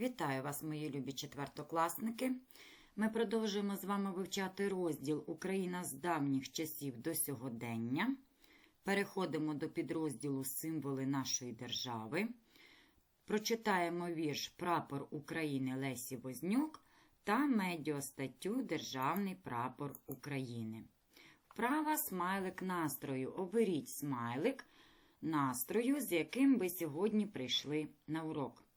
Вітаю вас, мої любі четвертокласники. Ми продовжуємо з вами вивчати розділ Україна з давніх часів до сьогодення. Переходимо до підрозділу Символи нашої держави. Прочитаємо вірш Прапор України Лесі Вознюк та медіостаттю Державний прапор України. Вправа смайлик настрою. Оберіть смайлик настрою, з яким ви сьогодні прийшли на урок.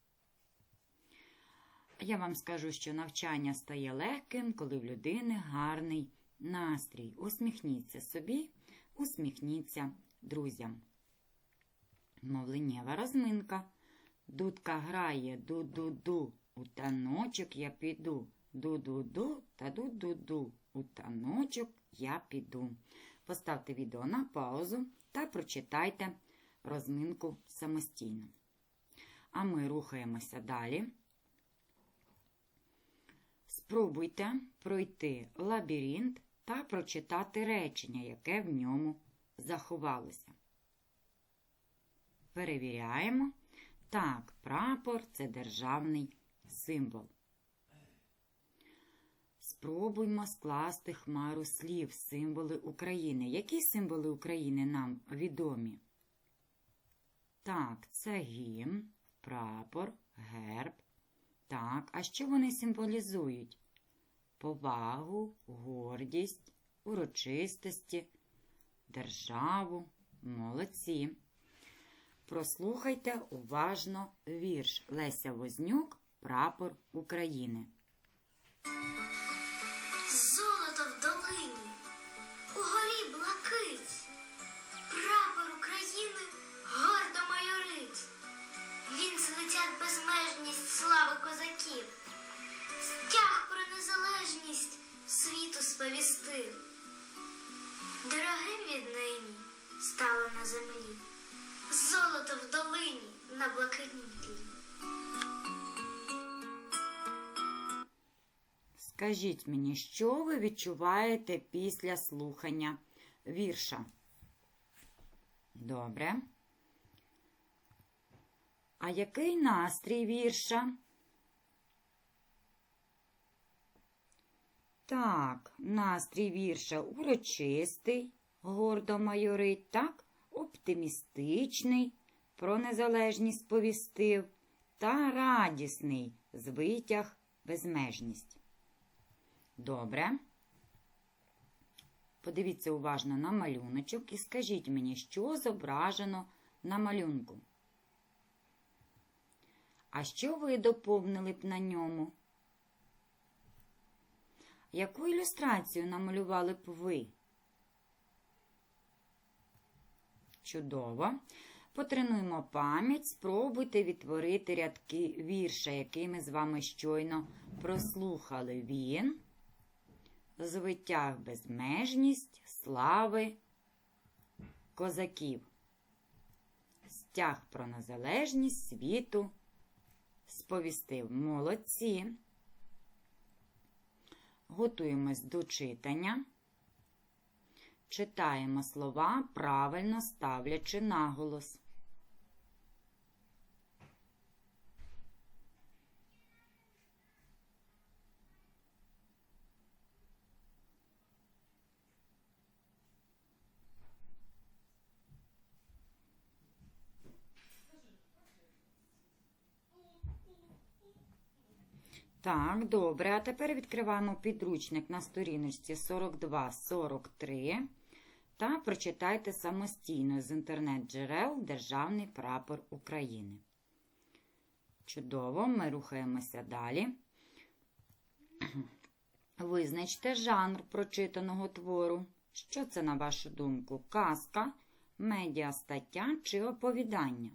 Я вам скажу, що навчання стає легким, коли в людини гарний настрій. Усміхніться собі, усміхніться друзям. Мовленнєва розминка. Дудка грає ду-ду-ду, у таночок я піду. Ду-ду-ду та ду-ду-ду. У таночок я піду. Поставте відео на паузу та прочитайте розминку самостійно. А ми рухаємося далі. Спробуйте пройти лабіринт та прочитати речення, яке в ньому заховалося. Перевіряємо. Так, прапор це державний символ. Спробуймо скласти хмару слів, символи України. Які символи України нам відомі? Так, це гімн, прапор, герб. Так, а що вони символізують? Повагу, гордість, урочистості, державу, молодці. Прослухайте уважно вірш Леся Вознюк Прапор України. На блакитнім тлі. Скажіть мені, що ви відчуваєте після слухання вірша? Добре. А який настрій вірша? Так, настрій вірша урочистий, гордо майорить, так, оптимістичний, про незалежність повістив, та радісний, звитяг безмежність. Добре. Подивіться уважно на малюночок і скажіть мені, що зображено на малюнку. А що ви доповнили б на ньому? Яку ілюстрацію намалювали б ви? Чудово. Потренуємо пам'ять, спробуйте відтворити рядки вірша, який ми з вами щойно прослухали. Він звитяг безмежність, слави козаків. Стяг про незалежність світу сповістив. Молодці. Готуємось до читання. Читаємо слова, правильно ставлячи наголос. Так, добре. А тепер відкриваємо підручник на сторіночці 42-43 та прочитайте самостійно з інтернет-джерел Державний прапор України. Чудово, ми рухаємося далі. Визначте жанр прочитаного твору. Що це, на вашу думку? Казка, медіастаття чи оповідання?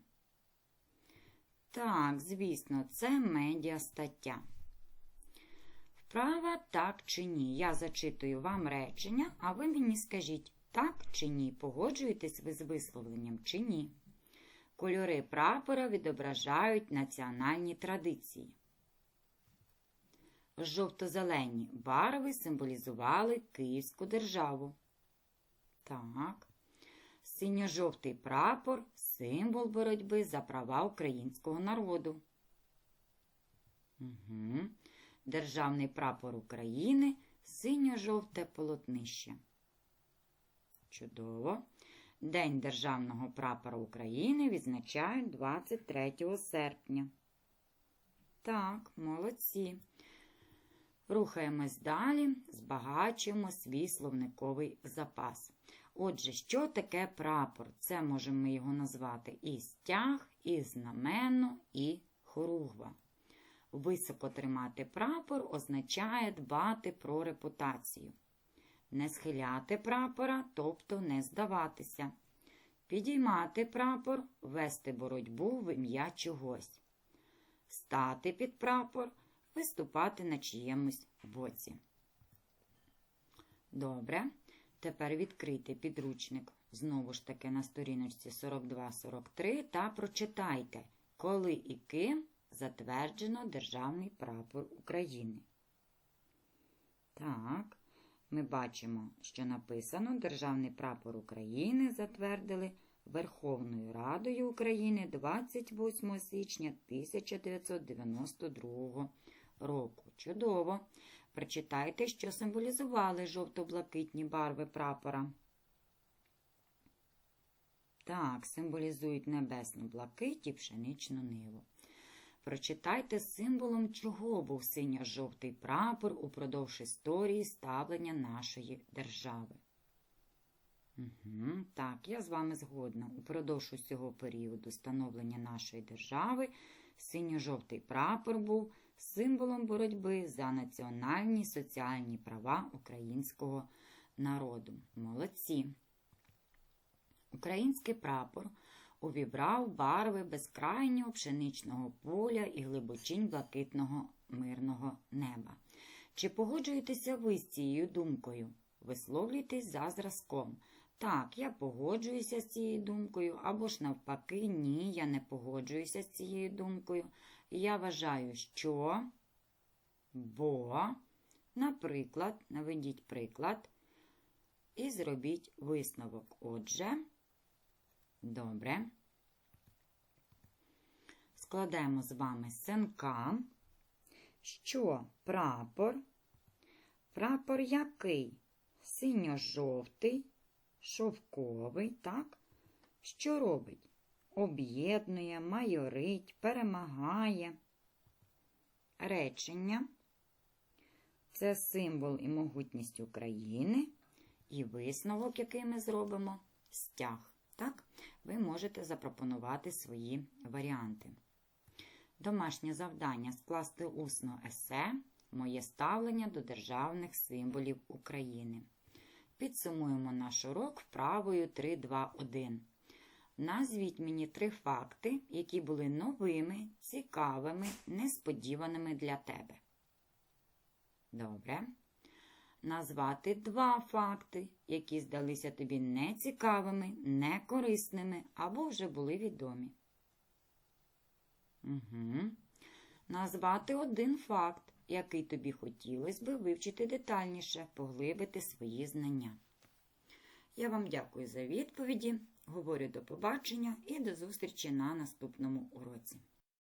Так, звісно, це медіастаття. Вправа так чи ні. Я зачитую вам речення, а ви мені скажіть так чи ні. Погоджуєтесь ви з висловленням чи ні. Кольори прапора відображають національні традиції. Жовто-зелені барви символізували Київську державу. Так. Синьо-жовтий прапор символ боротьби за права українського народу. Угу. Державний прапор України, синьо-жовте полотнище. Чудово. День Державного прапора України відзначають 23 серпня. Так, молодці. Рухаємось далі, збагачуємо свій словниковий запас. Отже, що таке прапор? Це можемо його назвати і стяг, і знамено, і хоругва. Високо тримати прапор означає дбати про репутацію. Не схиляти прапора, тобто не здаватися. Підіймати прапор, вести боротьбу в ім'я чогось. Стати під прапор, виступати на чиємусь боці. Добре. Тепер відкрийте підручник знову ж таки на сторіночці 42-43 та прочитайте, коли і ким затверджено Державний прапор України. Так, ми бачимо, що написано Державний прапор України затвердили Верховною Радою України 28 січня 1992 року. Чудово! Прочитайте, що символізували жовто-блакитні барви прапора. Так, символізують небесну блакить пшеничну ниву. Прочитайте символом, чого був синьо-жовтий прапор упродовж історії ставлення нашої держави. Угу, так, я з вами згодна. Упродовж усього періоду становлення нашої держави синьо-жовтий прапор був символом боротьби за національні соціальні права українського народу. Молодці! Український прапор увібрав барви безкрайнього пшеничного поля і глибочинь блакитного мирного неба. Чи погоджуєтеся ви з цією думкою? Висловлюйтесь за зразком. Так, я погоджуюся з цією думкою, або ж навпаки, ні, я не погоджуюся з цією думкою. Я вважаю, що, бо, наприклад, наведіть приклад і зробіть висновок. Отже, добре. Складаємо з вами синка, що прапор, прапор який? Синьо-жовтий, шовковий, так? Що робить? Об'єднує, майорить, перемагає. Речення це символ і могутність України. І висновок, який ми зробимо, стяг. Так? Ви можете запропонувати свої варіанти. Домашнє завдання скласти усно есе Моє ставлення до державних символів України. Підсумуємо наш урок вправою 3.2.1. Назвіть мені три факти, які були новими, цікавими, несподіваними для тебе. Добре. Назвати два факти, які здалися тобі нецікавими, некорисними або вже були відомі. Угу. Назвати один факт, який тобі хотілося би вивчити детальніше, поглибити свої знання. Я вам дякую за відповіді, говорю до побачення і до зустрічі на наступному уроці.